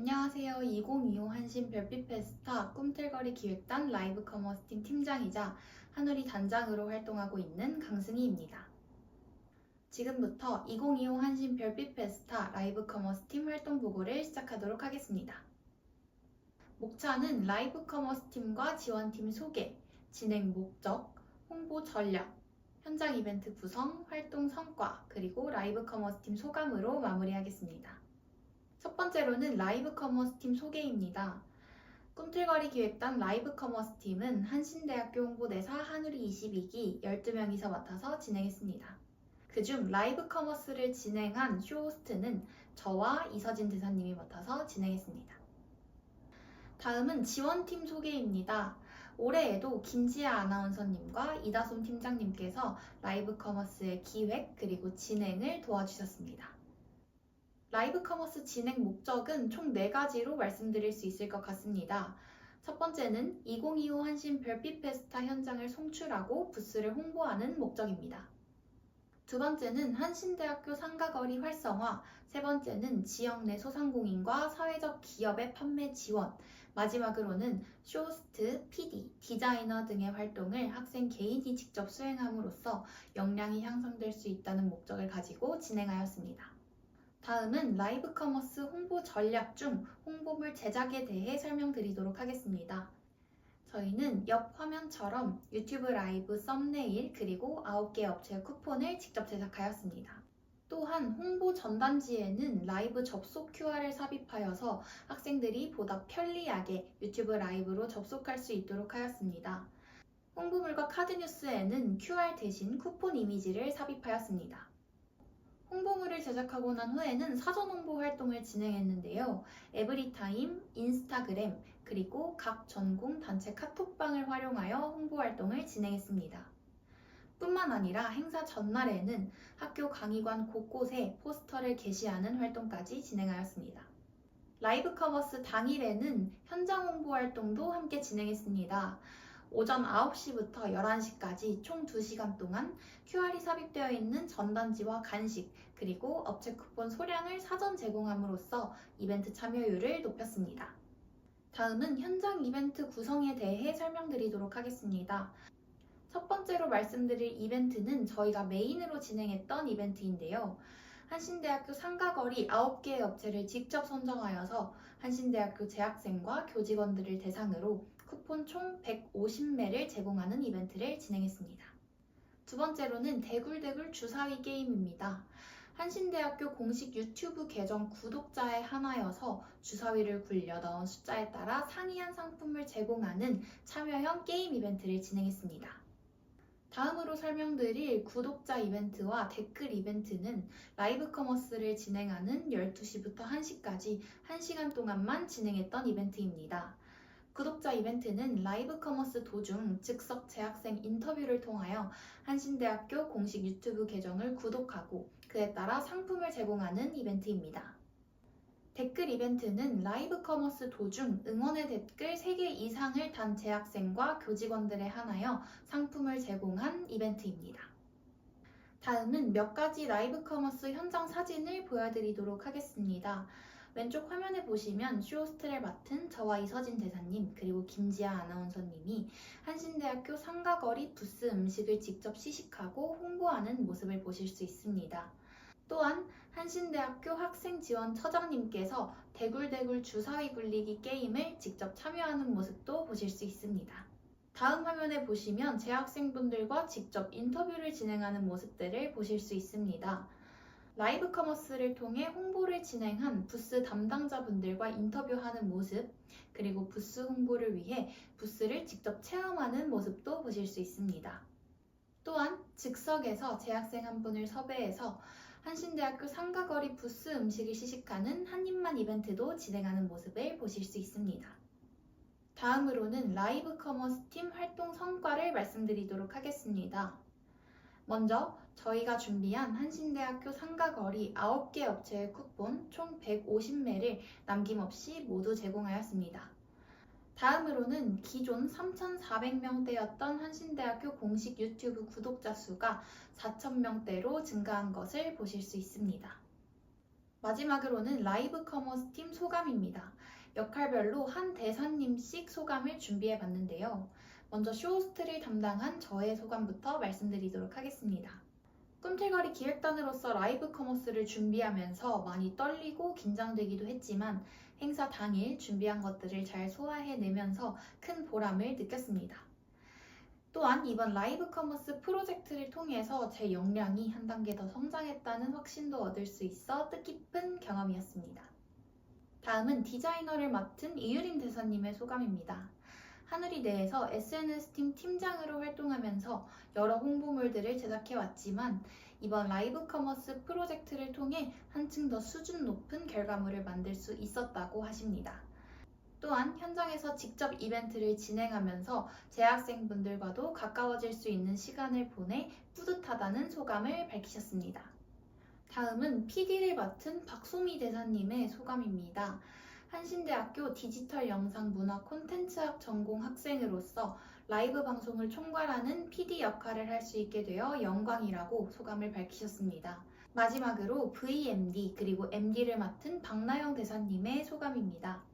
안녕하세요. 2025 한신 별빛 페스타 꿈틀거리 기획단 라이브 커머스팀 팀장이자 한우리 단장으로 활동하고 있는 강승희입니다. 지금부터 2025 한신 별빛 페스타 라이브 커머스팀 활동 보고를 시작하도록 하겠습니다. 목차는 라이브 커머스팀과 지원팀 소개, 진행 목적, 홍보 전략, 현장 이벤트 구성, 활동 성과, 그리고 라이브 커머스팀 소감으로 마무리하겠습니다. 첫 번째로는 라이브 커머스 팀 소개입니다. 꿈틀거리 기획단 라이브 커머스 팀은 한신대학교 홍보대사 한우리 22기 12명이서 맡아서 진행했습니다. 그중 라이브 커머스를 진행한 쇼호스트는 저와 이서진 대사님이 맡아서 진행했습니다. 다음은 지원팀 소개입니다. 올해에도 김지아 아나운서님과 이다솜 팀장님께서 라이브 커머스의 기획 그리고 진행을 도와주셨습니다. 라이브 커머스 진행 목적은 총 4가지로 말씀드릴 수 있을 것 같습니다. 첫 번째는 2025 한신 별빛 페스타 현장을 송출하고 부스를 홍보하는 목적입니다. 두 번째는 한신대학교 상가거리 활성화, 세 번째는 지역 내 소상공인과 사회적 기업의 판매 지원, 마지막으로는 쇼호스트, PD, 디자이너 등의 활동을 학생 개인이 직접 수행함으로써 역량이 향상될 수 있다는 목적을 가지고 진행하였습니다. 다음은 라이브 커머스 홍보 전략 중 홍보물 제작에 대해 설명드리도록 하겠습니다. 저희는 옆 화면처럼 유튜브 라이브 썸네일 그리고 9개 업체의 쿠폰을 직접 제작하였습니다. 또한 홍보 전단지에는 라이브 접속 QR을 삽입하여서 학생들이 보다 편리하게 유튜브 라이브로 접속할 수 있도록 하였습니다. 홍보물과 카드 뉴스에는 QR 대신 쿠폰 이미지를 삽입하였습니다. 홍보물을 제작하고 난 후에는 사전 홍보 활동을 진행했는데요. 에브리타임, 인스타그램, 그리고 각 전공 단체 카톡방을 활용하여 홍보 활동을 진행했습니다. 뿐만 아니라 행사 전날에는 학교 강의관 곳곳에 포스터를 게시하는 활동까지 진행하였습니다. 라이브 커머스 당일에는 현장 홍보 활동도 함께 진행했습니다. 오전 9시부터 11시까지 총 2시간 동안 QR이 삽입되어 있는 전단지와 간식, 그리고 업체 쿠폰 소량을 사전 제공함으로써 이벤트 참여율을 높였습니다. 다음은 현장 이벤트 구성에 대해 설명드리도록 하겠습니다. 첫 번째로 말씀드릴 이벤트는 저희가 메인으로 진행했던 이벤트인데요. 한신대학교 상가거리 9개의 업체를 직접 선정하여서 한신대학교 재학생과 교직원들을 대상으로 쿠폰 총 150매를 제공하는 이벤트를 진행했습니다. 두 번째로는 대굴대굴 주사위 게임입니다. 한신대학교 공식 유튜브 계정 구독자의 하나여서 주사위를 굴려 넣은 숫자에 따라 상이한 상품을 제공하는 참여형 게임 이벤트를 진행했습니다. 다음으로 설명드릴 구독자 이벤트와 댓글 이벤트는 라이브 커머스를 진행하는 12시부터 1시까지 1시간 동안만 진행했던 이벤트입니다. 구독자 이벤트는 라이브 커머스 도중 즉석 재학생 인터뷰를 통하여 한신대학교 공식 유튜브 계정을 구독하고 그에 따라 상품을 제공하는 이벤트입니다. 댓글 이벤트는 라이브 커머스 도중 응원의 댓글 3개 이상을 단 재학생과 교직원들에 한하여 상품을 제공한 이벤트입니다. 다음은 몇 가지 라이브 커머스 현장 사진을 보여드리도록 하겠습니다. 왼쪽 화면에 보시면 쇼호스트를 맡은 저와 이서진 대사님 그리고 김지아 아나운서님이 한신대학교 상가거리 부스 음식을 직접 시식하고 홍보하는 모습을 보실 수 있습니다. 또한 한신대학교 학생지원 처장님께서 대굴대굴 주사위 굴리기 게임을 직접 참여하는 모습도 보실 수 있습니다. 다음 화면에 보시면 재학생분들과 직접 인터뷰를 진행하는 모습들을 보실 수 있습니다. 라이브 커머스를 통해 홍보를 진행한 부스 담당자분들과 인터뷰하는 모습, 그리고 부스 홍보를 위해 부스를 직접 체험하는 모습도 보실 수 있습니다. 또한 즉석에서 재학생 한 분을 섭외해서 한신대학교 상가거리 부스 음식을 시식하는 한입만 이벤트도 진행하는 모습을 보실 수 있습니다. 다음으로는 라이브 커머스 팀 활동 성과를 말씀드리도록 하겠습니다. 먼저 저희가 준비한 한신대학교 상가거리 9개 업체의 쿠폰 총 150매를 남김없이 모두 제공하였습니다. 다음으로는 기존 3,400명대였던 한신대학교 공식 유튜브 구독자 수가 4,000명대로 증가한 것을 보실 수 있습니다. 마지막으로는 라이브 커머스 팀 소감입니다. 역할별로 한 대사님씩 소감을 준비해 봤는데요. 먼저 쇼호스트를 담당한 저의 소감부터 말씀드리도록 하겠습니다. 꿈틀거리 기획단으로서 라이브 커머스를 준비하면서 많이 떨리고 긴장되기도 했지만 행사 당일 준비한 것들을 잘 소화해내면서 큰 보람을 느꼈습니다. 또한 이번 라이브 커머스 프로젝트를 통해서 제 역량이 한 단계 더 성장했다는 확신도 얻을 수 있어 뜻깊은 경험이었습니다. 다음은 디자이너를 맡은 이유림 대사님의 소감입니다. 하늘이 내에서 SNS팀 팀장으로 활동하면서 여러 홍보물들을 제작해 왔지만 이번 라이브 커머스 프로젝트를 통해 한층 더 수준 높은 결과물을 만들 수 있었다고 하십니다. 또한 현장에서 직접 이벤트를 진행하면서 재학생분들과도 가까워질 수 있는 시간을 보내 뿌듯하다는 소감을 밝히셨습니다. 다음은 PD를 맡은 박소미 대사님의 소감입니다. 한신대학교 디지털 영상 문화 콘텐츠학 전공 학생으로서 라이브 방송을 총괄하는 PD 역할을 할 수 있게 되어 영광이라고 소감을 밝히셨습니다. 마지막으로 VMD 그리고 MD를 맡은 박나영 대사님의 소감입니다.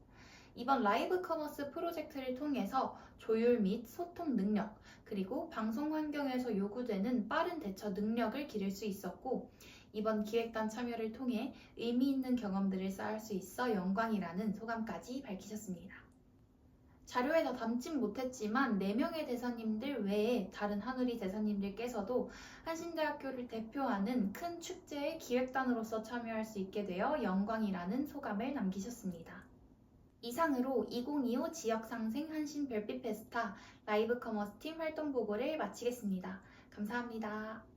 이번 라이브 커머스 프로젝트를 통해서 조율 및 소통 능력, 그리고 방송 환경에서 요구되는 빠른 대처 능력을 기를 수 있었고, 이번 기획단 참여를 통해 의미 있는 경험들을 쌓을 수 있어 영광이라는 소감까지 밝히셨습니다. 자료에 다 담진 못했지만 4명의 대사님들 외에 다른 한우리 대사님들께서도 한신대학교를 대표하는 큰 축제의 기획단으로서 참여할 수 있게 되어 영광이라는 소감을 남기셨습니다. 이상으로 2025 지역상생 한신 별빛 페스타 라이브 커머스 팀 활동 보고를 마치겠습니다. 감사합니다.